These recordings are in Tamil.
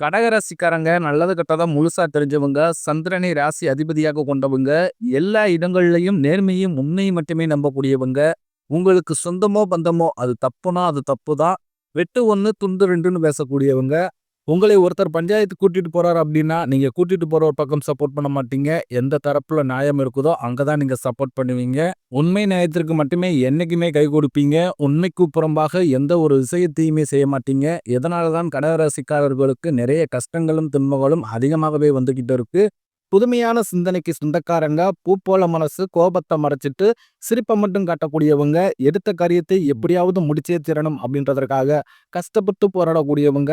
கடகராசிக்காரங்க நல்லது கெட்டதா முழுசா தெரிஞ்சவங்க, சந்திரனை ராசி அதிபதியாக கொண்டவங்க, எல்லா இடங்கள்லயும் நேர்மையும், உண்மையும் மட்டுமே நம்பக்கூடியவங்க, உங்களுக்கு சொந்தமோ, பந்தமோ அது தப்புனா அது தப்பு தான். வெட்டு ஒன்று துண்டு ரெண்டுன்னு பேசக்கூடியவங்க. உங்களை ஒருத்தர் பஞ்சாயத்துக்கு கூட்டிகிட்டு போகிறார் அப்படின்னா நீங்கள் கூட்டிகிட்டு போகிற ஒரு பக்கம் சப்போர்ட் பண்ண மாட்டீங்க. எந்த தரப்பில் நியாயம் இருக்குதோ, அங்கே தான் நீங்கள் சப்போர்ட் பண்ணுவீங்க. உண்மை நியாயத்திற்கு மட்டுமே என்றைக்குமே கை கொடுப்பீங்க. உண்மைக்கு புறம்பாக எந்த ஒரு விஷயத்தையுமே செய்ய மாட்டீங்க. இதனால தான் கடகராசிக்காரர்களுக்கு நிறைய கஷ்டங்களும், துன்பங்களும் அதிகமாகவே வந்துக்கிட்டு இருக்கு. புதுமையான சிந்தனைக்கு சொந்தக்காரங்க, பூப்போல மனசு, கோபத்தை மறைச்சிட்டு சிரிப்பை மட்டும் காட்டக்கூடியவங்க, எடுத்த காரியத்தை எப்படியாவது முடிச்சே தீரணும் அப்படின்றதற்காக கஷ்டப்பட்டு போராடக்கூடியவங்க,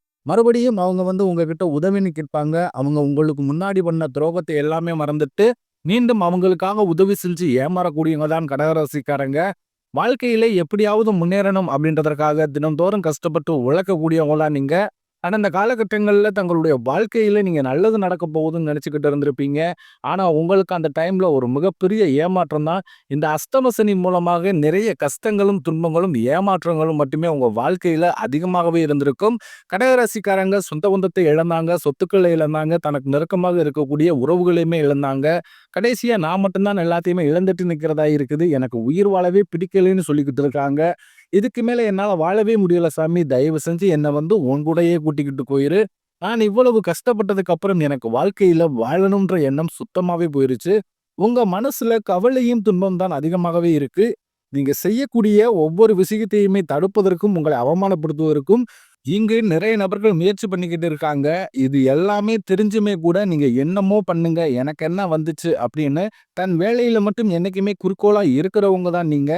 மறுபடியும் அவங்க வந்து உங்ககிட்ட உதவின்னு கேட்பாங்க. அவங்க உங்களுக்கு முன்னாடி பண்ண துரோகத்தை எல்லாமே மறந்துட்டு, மீண்டும் அவங்களுக்காக உதவி செஞ்சு ஏமாறக்கூடியவங்க தான் கடகராசிக்காரங்க. வாழ்க்கையில எப்படியாவது முன்னேறணும் அப்படின்றதற்காக தினந்தோறும் கஷ்டப்பட்டு உழைக்கக்கூடியவங்க நீங்கள் ஆனால் இந்த காலகட்டங்களில் தங்களுடைய வாழ்க்கையில் நீங்கள் நல்லது நடக்க போகுதுன்னு நினச்சிக்கிட்டு இருந்திருப்பீங்க. ஆனால் உங்களுக்கு அந்த டைமில் ஒரு மிகப்பெரிய ஏமாற்றம் தான். இந்த அஷ்டம சனி மூலமாக நிறைய கஷ்டங்களும், துன்பங்களும், ஏமாற்றங்களும் மட்டுமே உங்கள் வாழ்க்கையில் அதிகமாகவே இருந்திருக்கும். கடகராசிக்காரங்க சொந்த பந்தத்தை இழந்தாங்க, சொத்துக்களை இழந்தாங்க, தனக்கு நெருக்கமாக இருக்கக்கூடிய உறவுகளையுமே இழந்தாங்க. கடைசியாக நான் மட்டும்தான் எல்லாத்தையுமே இழந்துட்டு நிற்கிறதா இருக்குது. எனக்கு உயிர் வாழவே பிடிக்கலைன்னு சொல்லிக்கிட்டு இருக்காங்க. இதுக்கு மேல என்னால வாழவே முடியல சாமி. தயவு செஞ்சு என்ன வந்து உன் கூடயே கூட்டிக்கிட்டு போயிரு. நான் இவ்வளவு கஷ்டப்பட்டதுக்கு அப்புறம் எனக்கு வாழ்க்கையில வாழணுன்ற எண்ணம் சுத்தமாவே போயிருச்சு. உங்க மனசுல கவலையும், துன்பம் தான் அதிகமாகவே இருக்கு. நீங்க செய்யக்கூடிய ஒவ்வொரு விஷயத்தையுமே தடுப்பதற்கும், உங்களை அவமானப்படுத்துவதற்கும் இங்கு நிறைய நபர்கள் முயற்சி பண்ணிக்கிட்டு இருக்காங்க. இது எல்லாமே தெரிஞ்சுமே கூட நீங்க என்னமோ பண்ணுங்க, எனக்கு என்ன வந்துச்சு அப்படின்னு தன் வேலையில மட்டும் என்னைக்குமே குறிக்கோளா இருக்கிறவங்க தான் நீங்க.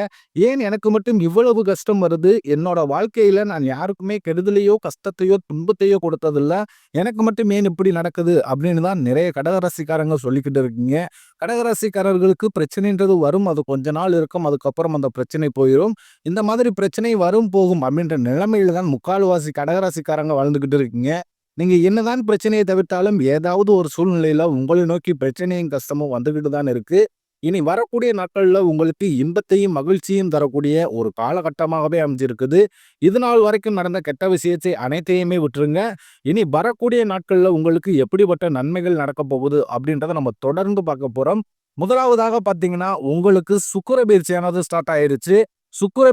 ஏன் எனக்கு மட்டும் இவ்வளவு கஷ்டம் வருது? என்னோட வாழ்க்கையில நான் யாருக்குமே கெடுதலையோ, கஷ்டத்தையோ, துன்பத்தையோ கொடுத்ததில்ல. எனக்கு மட்டும் ஏன் இப்படி நடக்குது? அப்படின்னு தான் நிறைய கடகராசிக்காரங்க சொல்லிக்கிட்டு இருக்கீங்க. கடகராசிக்காரர்களுக்கு பிரச்சனைன்றது வரும். அது கொஞ்ச நாள் இருக்கும். அதுக்கப்புறம் அந்த பிரச்சனை போயிடும் இந்த மாதிரி பிரச்சனை வரும், போகும் அப்படின்ற நிலைமையில தான் முக்கால்வாசி கடகராசிக்காரங்க வாழ்ந்துகிட்டு இருக்கீங்க. நீங்கள் என்னதான் பிரச்சனையை தவிர்த்தாலும் ஏதாவது ஒரு சூழ்நிலையில உங்களை நோக்கி பிரச்சனையும், கஷ்டமும் வந்துக்கிட்டு தான் இருக்கு. இனி வரக்கூடிய நாட்களில் உங்களுக்கு இன்பத்தையும், மகிழ்ச்சியும் தரக்கூடிய ஒரு காலகட்டமாகவே அமைஞ்சிருக்குது. இதுநாள் வரைக்கும் நடந்த கெட்ட விஷயத்தை அனைத்தையுமே விட்டுருங்க. இனி வரக்கூடிய நாட்களில் உங்களுக்கு எப்படிப்பட்ட நன்மைகள் நடக்கப் போகுது அப்படின்றத நம்ம தொடர்ந்து பார்க்க போறோம். முதலாவதாக பார்த்தீங்கன்னா, உங்களுக்கு சுக்கர பயிற்சியானது ஸ்டார்ட் ஆயிருச்சு. சுக்கிர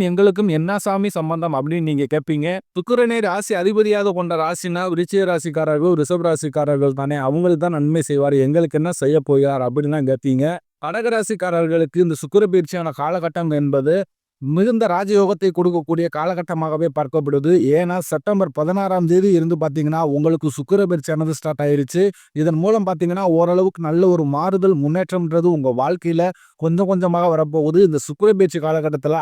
எங்களுக்கும் என்ன சாமி சம்பந்தம் அப்படின்னு நீங்க கேட்பீங்க. சுக்கிரனை ராசி அதிபதியாக கொண்ட ராசினா விருச்சிக ராசிக்காரர்கள், ரிஷப் ராசிக்காரர்கள் தானே. அவங்களுக்கு தான் நன்மை செய்வார். எங்களுக்கு என்ன செய்ய போகிறார் அப்டின்லாம் கேட்பீங்க. கடகராசிக்காரர்களுக்கு இந்த சுக்கிர காலகட்டம் என்பது மிகுந்த ராஜயோகத்தை கொடுக்கக்கூடிய காலகட்டமாகவே பார்க்கப்படுது. ஏன்னா செப்டம்பர் 16ஆம் தேதி இருந்து பார்த்தீங்கன்னா, உங்களுக்கு சுக்கிர பயிற்சியானது ஸ்டார்ட் ஆயிருச்சு. இதன் மூலம் பார்த்தீங்கன்னா, ஓரளவுக்கு நல்ல ஒரு மாறுதல், முன்னேற்றம்ன்றது உங்கள் வாழ்க்கையில் கொஞ்சம் கொஞ்சமாக வரப்போகுது. இந்த சுக்கிர பயிற்சி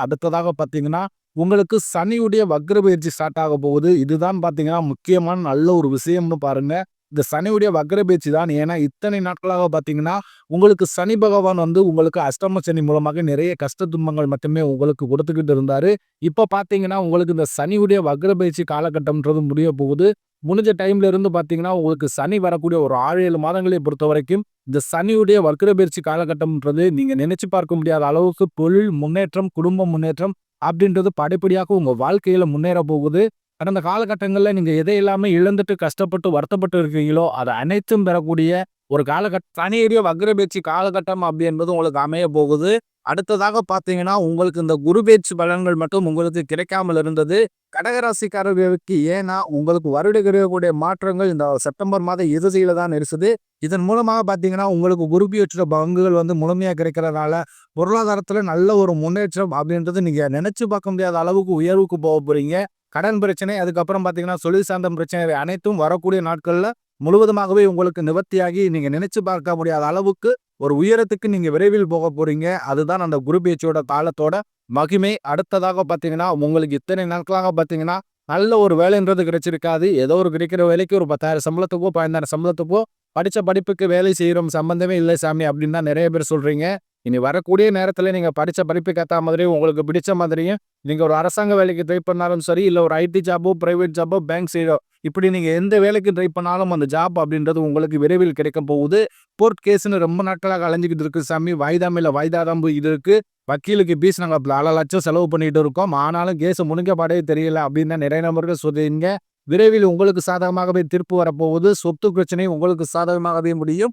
அடுத்ததாக பார்த்தீங்கன்னா, உங்களுக்கு சனியுடைய வக்ர பயிற்சி ஸ்டார்ட் ஆக போகுது. இதுதான் பார்த்தீங்கன்னா, முக்கியமான நல்ல ஒரு விஷயம்னு பாருங்கள் இந்த சனியுடைய வக்ர பேச்சு தான். ஏன்னா இத்தனை நாட்களாக பார்த்தீங்கன்னா, உங்களுக்கு சனி பகவான் வந்து உங்களுக்கு அஷ்டம சனி மூலமாக நிறைய கஷ்ட துன்பங்கள் மட்டுமே உங்களுக்கு கொடுத்துக்கிட்டு இருந்தாரு. இப்போ பார்த்தீங்கன்னா, உங்களுக்கு இந்த சனியுடைய வக்ர பயிற்சி காலகட்டம்ன்றது முடிய போகுது. முடிஞ்ச டைம்ல இருந்து பார்த்தீங்கன்னா, உங்களுக்கு சனி வரக்கூடிய ஒரு 6, 7 மாதங்களை பொறுத்தவரைக்கும் இந்த சனியுடைய வக்ர பயிற்சி காலகட்டம்ன்றது நீங்க நினைச்சு பார்க்க முடியாத அளவுக்கு தொழில் முன்னேற்றம், குடும்ப முன்னேற்றம் அப்படின்றது படிப்படியாக உங்க வாழ்க்கையில முன்னேற போகுது. கடந்த காலகட்டங்களில் நீங்கள் எதையெல்லாமே இழந்துட்டு, கஷ்டப்பட்டு, வருத்தப்பட்டு இருக்கீங்களோ, அதை அனைத்தும் பெறக்கூடிய ஒரு காலகட்டம் சனியுடைய வக்ரபேச்சு காலகட்டம் அப்படி என்பது உங்களுக்கு அமைய போகுது. அடுத்ததாக பார்த்தீங்கன்னா, உங்களுக்கு இந்த குரு பேச்சு பலன்கள் மட்டும் உங்களுக்கு கிடைக்காமல் இருந்தது. கடகராசிக்காரர்களுக்கு ஏன்னா, உங்களுக்கு வருட மாற்றங்கள் இந்த செப்டம்பர் மாத இறுதியில் தான் இருக்குது. இதன் மூலமாக பார்த்தீங்கன்னா, உங்களுக்கு குரு பெயர்ச்சியோட பங்குகள் வந்து முழுமையாக கிடைக்கிறதுனால, பொருளாதாரத்தில் நல்ல ஒரு முன்னேற்றம் அப்படின்றது நீங்கள் நினச்சி பார்க்க முடியாத அளவுக்கு உயர்வுக்கு போக போகிறீங்க கடன் பிரச்சனை, அதுக்கப்புறம் பார்த்தீங்கன்னா, தொழில் சார்ந்த பிரச்சனை அனைத்தும் வரக்கூடிய நாட்கள்ல முழுவதுமாகவே உங்களுக்கு நிவர்த்தியாகி, நீங்க நினைச்சு பார்க்க முடியாத அளவுக்கு ஒரு உயரத்துக்கு நீங்க விரைவில் போக போறீங்க. அதுதான் அந்த குரு பேச்சோட தாளத்தோட மகிமை. அடுத்ததாக பார்த்தீங்கன்னா, உங்களுக்கு இத்தனை நாட்களாக பார்த்தீங்கன்னா, நல்ல ஒரு வேலைன்றது கிடைச்சிருக்காது ஏதோ ஒரு கிடைக்கிற வேலைக்கு ஒரு பத்தாயிரம் சம்பளத்துக்கோ பதினாயிரம் சம்பளத்துக்கோ படித்த படிப்புக்கு வேலை செய்கிறோம் சம்பந்தமே இல்லை சாமி அப்படின்னு தான் நிறைய பேர் சொல்கிறீங்க இனி வரக்கூடிய நேரத்தில் நீங்கள் படித்த படிப்புக்கு ஏற்ற மாதிரியும் உங்களுக்கு பிடிச்ச மாதிரியும் நீங்கள் ஒரு அரசாங்க வேலைக்கு ட்ரை பண்ணாலும் சரி இல்லை ஒரு ஐடி ஜாபோ ப்ரைவேட் ஜாபோ பேங்க் சைடோ இப்படி நீங்கள் எந்த வேலைக்கு ட்ரை பண்ணாலும் அந்த ஜாப் அப்படின்றது உங்களுக்கு விரைவில் கிடைக்க போகுது. கோர்ட் கேஸ்னு ரொம்ப நாட்களாக அலைஞ்சிக்கிட்டு இருக்கு சாமி. வாய்தா மேல வாய்தா தான் இது இருக்குது வக்கீலுக்கு பீஸ் நாங்கள் பல லட்சம் செலவு பண்ணிகிட்டு இருக்கோம். ஆனாலும் கேஸ் முடிஞ்ச தெரியல அப்படின்னு தான் நிறைய நபர்கள் சொல்றீங்க விரைவில் உங்களுக்கு சாதகமாகவே தீர்ப்பு வரப்போகுது. சொத்து பிரச்சனை உங்களுக்கு சாதகமாகவே முடியும்.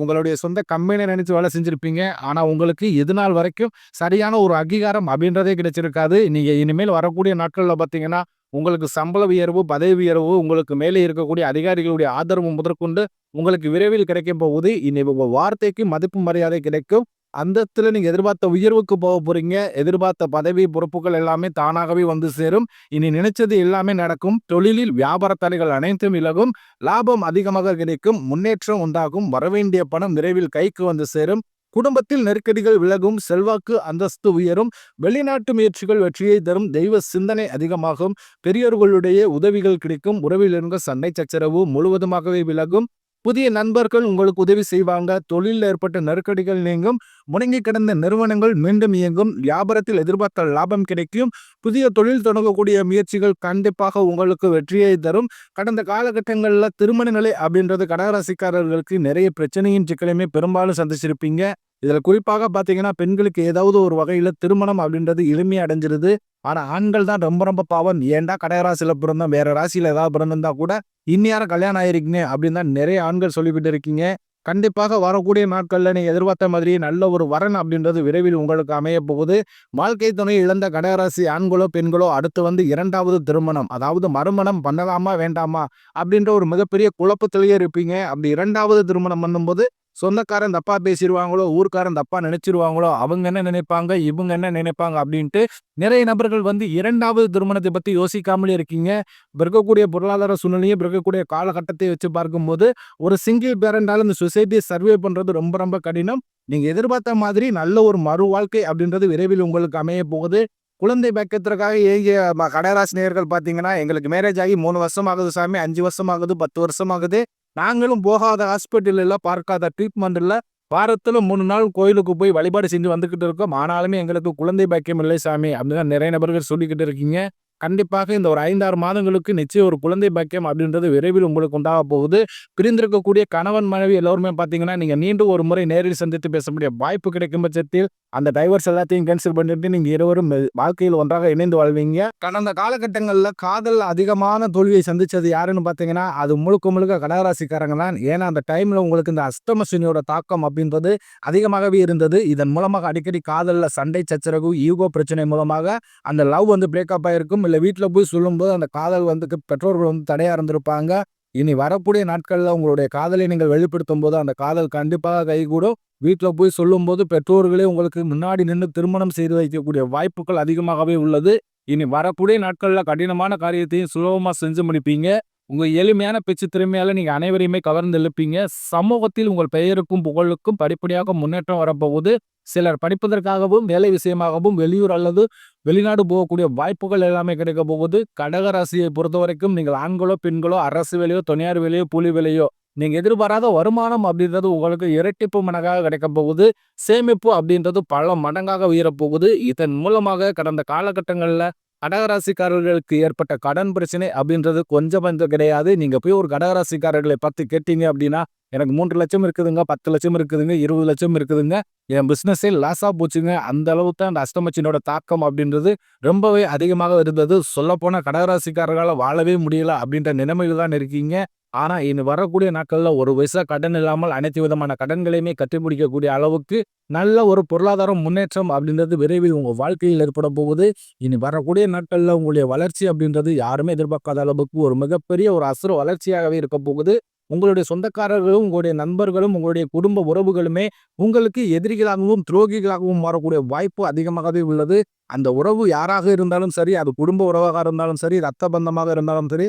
உங்களுடைய சொந்த கம்பெனியை நினைச்சு வேலை செஞ்சுருப்பீங்க. ஆனால் உங்களுக்கு இது நாள் வரைக்கும் சரியான ஒரு அங்கீகாரம் அப்படின்றதே கிடைச்சிருக்காது. நீங்கள் இனிமேல் வரக்கூடிய நாட்களில் பார்த்தீங்கன்னா உங்களுக்கு சம்பள உயர்வு பதவி உயர்வு உங்களுக்கு மேலே இருக்கக்கூடிய அதிகாரிகளுடைய ஆதரவு முதற்கொண்டு உங்களுக்கு விரைவில் கிடைக்கும் போகுது. இனி வார்த்தைக்கு மதிப்பு மரியாதை கிடைக்கும். அந்தஸ்தில் நீங்கள் எதிர்பார்த்த உயர்வுக்கு போக போகிறீங்க எதிர்பார்த்த பதவி பொறுப்புகள் எல்லாமே தானாகவே வந்து சேரும். இனி நினைச்சது எல்லாமே நடக்கும். தொழிலில் வியாபார தடைகள் அனைத்தும் விலகும். லாபம் அதிகமாக கிடைக்கும். முன்னேற்றம் உண்டாகும். வரவேண்டிய பணம் விரைவில் கைக்கு வந்து சேரும். குடும்பத்தில் நெருக்கடிகள் விலகும். செல்வாக்கு அந்தஸ்து உயரும். வெளிநாட்டு முயற்சிகள் வெற்றியை தரும். தெய்வ சிந்தனை அதிகமாகும். பெரியோர்களுடைய உதவிகள் கிடைக்கும். உறவில் இருந்த சண்டை சச்சரவு முழுவதுமாகவே விலகும். புதிய நண்பர்கள் உங்களுக்கு உதவி செய்வாங்க. தொழிலில் ஏற்பட்ட நெருக்கடிகள் நீங்கும். முடங்கி கிடந்த நிறுவனங்கள் மீண்டும் இயங்கும். வியாபாரத்தில் எதிர்பார்த்த லாபம் கிடைக்கும். புதிய தொழில் தொடங்கக்கூடிய முயற்சிகள் கண்டிப்பாக உங்களுக்கு வெற்றியை தரும். கடந்த காலகட்டங்களில் திருமண நிலை அப்படின்றது கடகராசிக்காரர்களுக்கு நிறைய பிரச்சனையின் சிக்கலையுமே பெரும்பாலும் சந்திச்சிருப்பீங்க. இதில் குறிப்பாக பார்த்தீங்கன்னா பெண்களுக்கு ஏதாவது ஒரு வகையில் திருமணம் அப்படின்றது எளிமையை அடைஞ்சிருது. ஆனால் ஆண்கள் தான் ரொம்ப ரொம்ப பாவம். ஏன்டா கடகராசியில் பிறந்தோம்? வேற ராசியில் ஏதாவது பிறந்திருந்தா கூட இன்னியாரம் கல்யாணம் ஆயிருக்கீங்க அப்படின்னு தான் நிறைய ஆண்கள் சொல்லிக்கிட்டு இருக்கீங்க. கண்டிப்பாக வரக்கூடிய நாட்களில் நீ எதிர்பார்த்த மாதிரி நல்ல ஒரு வரன் அப்படின்றது விரைவில் உங்களுக்கு அமைய போகுது. வாழ்க்கை துணை இழந்த கடகராசி ஆண்களோ பெண்களோ அடுத்து வந்து இரண்டாவது திருமணம் அதாவது மறுமணம் பண்ணலாமா வேண்டாமா அப்படின்ற ஒரு மிகப்பெரிய குழப்பத்திலேயே இருப்பீங்க. அப்படி இரண்டாவது திருமணம் பண்ணும்போது சொந்தக்காரன் தப்பா பேசிடுவாங்களோ ஊர்க்காரன் தப்பா நினைச்சிருவாங்களோ அவங்க என்ன நினைப்பாங்க இவங்க என்ன நினைப்பாங்க அப்படின்ட்டு நிறைய நபர்கள் வந்து இரண்டாவது திருமணத்தை பத்தி யோசிக்காமலே இருக்கீங்க. பிறக்கக்கூடிய பொருளாதார சூழ்நிலையும் பிறக்கக்கூடிய காலகட்டத்தை வச்சு பார்க்கும்போது ஒரு சிங்கிள் பேரண்டால இந்த சொசைட்டியை சர்வே பண்றது ரொம்ப ரொம்ப கடினம். நீங்க எதிர்பார்த்த மாதிரி நல்ல ஒரு மறு வாழ்க்கை அப்படின்றது விரைவில் உங்களுக்கு அமைய போகுது. குழந்தை பக்கத்திற்காக ஏகிய கடகராசி நேர்கள் பார்த்தீங்கன்னா எங்களுக்கு மேரேஜ் ஆகி மூணு வருஷம் ஆகுது சாமி அஞ்சு வருஷம் ஆகுது பத்து வருஷம் ஆகுது. நாங்களும் போகாத ஹாஸ்பிட்டல் இல்லை பார்க்காத ட்ரீட்மெண்ட் இல்லை வாரத்தில் மூணு நாள் கோயிலுக்கு போய் வழிபாடு செஞ்சு வந்துக்கிட்டு இருக்கோம். ஆனாலுமே எங்களுக்கு குழந்தை பாக்கியம் இல்லை சாமி. அப்படின்னு நிறைய நபர்கள் சொல்லிக்கிட்டு இருக்கீங்க. கண்டிப்பாக இந்த ஒரு ஐந்தாறு மாதங்களுக்கு நிச்சயம் ஒரு குழந்தை பாக்கியம் அப்படின்றது விரைவில் உங்களுக்கு உண்டாக போகுது. பிரிந்திருக்கக்கூடிய கணவன் மனைவி எல்லோருமே பார்த்தீங்கன்னா நீங்கள் மீண்டும் ஒரு முறை நேரில் சந்தித்து பேசக்கூடிய வாய்ப்பு கிடைக்கும் பட்சத்தில் அந்த டைவர்ஸ் எல்லாத்தையும் கேன்சல் பண்ணிட்டு நீங்கள் இருவரும் வாழ்க்கையில் ஒன்றாக இணைந்து வாழ்வீங்க. கடந்த காலகட்டங்களில் காதல் அதிகமான தோல்வியை சந்திச்சது யாருன்னு பார்த்தீங்கன்னா அது முழுக்க முழுக்க கடகராசிக்காரங்க தான். ஏன்னா அந்த டைமில் உங்களுக்கு இந்த அஷ்டமசனியோட தாக்கம் அப்படின்றது அதிகமாகவே இருந்தது. இதன் மூலமாக அடிக்கடி காதலில் சண்டை சச்சரவு ஈகோ பிரச்சனை மூலமாக அந்த லவ் வந்து பிரேக்கப் ஆகிருக்கும் இல்லை. வீட்டில் போய் சொல்லும்போது அந்த காதல் வந்து பெற்றோர்கள் வந்து தடையாக இருந்திருப்பாங்க. இனி வரக்கூடிய நாட்களில் உங்களுடைய காதலை நீங்கள் வெளிப்படுத்தும் போது அந்த காதல் கண்டிப்பாக கைகூடும். வீட்டில் போய் சொல்லும்போது பெற்றோர்களே உங்களுக்கு முன்னாடி நின்று திருமணம் செய்து வைக்கக்கூடிய வாய்ப்புகள் அதிகமாகவே உள்ளது. இனி வரக்கூடிய நாட்களில் கடினமான காரியத்தையும் சுலபமாக செஞ்சு முடிப்பீங்க. உங்கள் எளிமையான பேச்சு திறமையால் நீங்கள் அனைவரையுமே கவர்ந்து எழுப்பீங்க. சமூகத்தில் உங்கள் பெயருக்கும் புகழுக்கும் படிப்படியாக முன்னேற்றம் வரப்போகுது. சிலர் படிப்பதற்காகவும் வேலை விஷயமாகவும் வெளியூர் அல்லது வெளிநாடு போகக்கூடிய வாய்ப்புகள் எல்லாமே கிடைக்க போகுது. கடகராசியை பொறுத்த வரைக்கும் நீங்கள் ஆண்களோ பெண்களோ அரசு வேலையோ தனியார் வேலையோ புலி வேலையோ நீங்கள் எதிர்பாராத வருமானம் அப்படின்றது உங்களுக்கு இரட்டிப்பு மடங்காக கிடைக்க போகுது. சேமிப்பு அப்படின்றது பல மடங்காக உயரப்போகுது இதன் மூலமாக கடந்த காலகட்டங்களில் கடகராசிக்காரர்களுக்கு ஏற்பட்ட கடன் பிரச்சனை அப்படின்றது கொஞ்சம் கொஞ்சம் கிடையாது. நீங்கள் போய் ஒரு கடகராசிக்காரர்களை பார்த்து கேட்டீங்க அப்படின்னா எனக்கு மூன்று லட்சம் இருக்குதுங்க பத்து லட்சம் இருக்குதுங்க இருபது லட்சம் இருக்குதுங்க. என் பிஸ்னஸே லாஸாக போச்சுங்க. அந்த அளவுக்கு தான் அந்த அஷ்டமச்சினோட தாக்கம் அப்படின்றது ரொம்பவே அதிகமாக இருந்தது. சொல்லப்போனால் கடகராசிக்காரர்களால் வாழவே முடியல அப்படின்ற நிலைமையில் தான் இருக்கீங்க. ஆனால் இனி வரக்கூடிய நாட்களில் ஒரு வயசாக கடன் இல்லாமல் அனைத்து விதமான கடன்களையுமே கட்டிப்பிடிக்கக்கூடிய அளவுக்கு நல்ல ஒரு பொருளாதார முன்னேற்றம் அப்படின்றது விரைவில் உங்கள் வாழ்க்கையில் ஏற்பட போகுது. இனி வரக்கூடிய நாட்களில் உங்களுடைய வளர்ச்சி அப்படின்றது யாருமே எதிர்பார்க்காத அளவுக்கு ஒரு மிகப்பெரிய ஒரு அசுர வளர்ச்சியாகவே இருக்க போகுது. உங்களுடைய சொந்தக்காரர்களும் உங்களுடைய நண்பர்களும் உங்களுடைய குடும்ப உறவுகளுமே உங்களுக்கு எதிரிகளாகவும் துரோகிகளாகவும் மாறக்கூடிய வாய்ப்பு அதிகமாகவே உள்ளது. அந்த உறவு யாராக இருந்தாலும் சரி அது குடும்ப உறவாக இருந்தாலும் சரி ரத்த பந்தமாக இருந்தாலும் சரி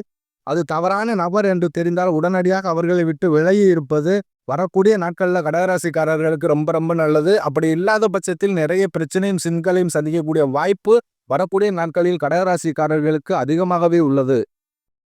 அது தவறான நபர் என்று தெரிந்தால் உடனடியாக அவர்களை விட்டு விலகி இருப்பது வரக்கூடிய நாட்களில் கடகராசிக்காரர்களுக்கு ரொம்ப ரொம்ப நல்லது. அப்படி இல்லாத பட்சத்தில் நிறைய பிரச்சனையும் சின்களையும் சந்திக்கக்கூடிய வாய்ப்பு வரக்கூடிய நாட்களில் கடகராசிக்காரர்களுக்கு அதிகமாகவே உள்ளது.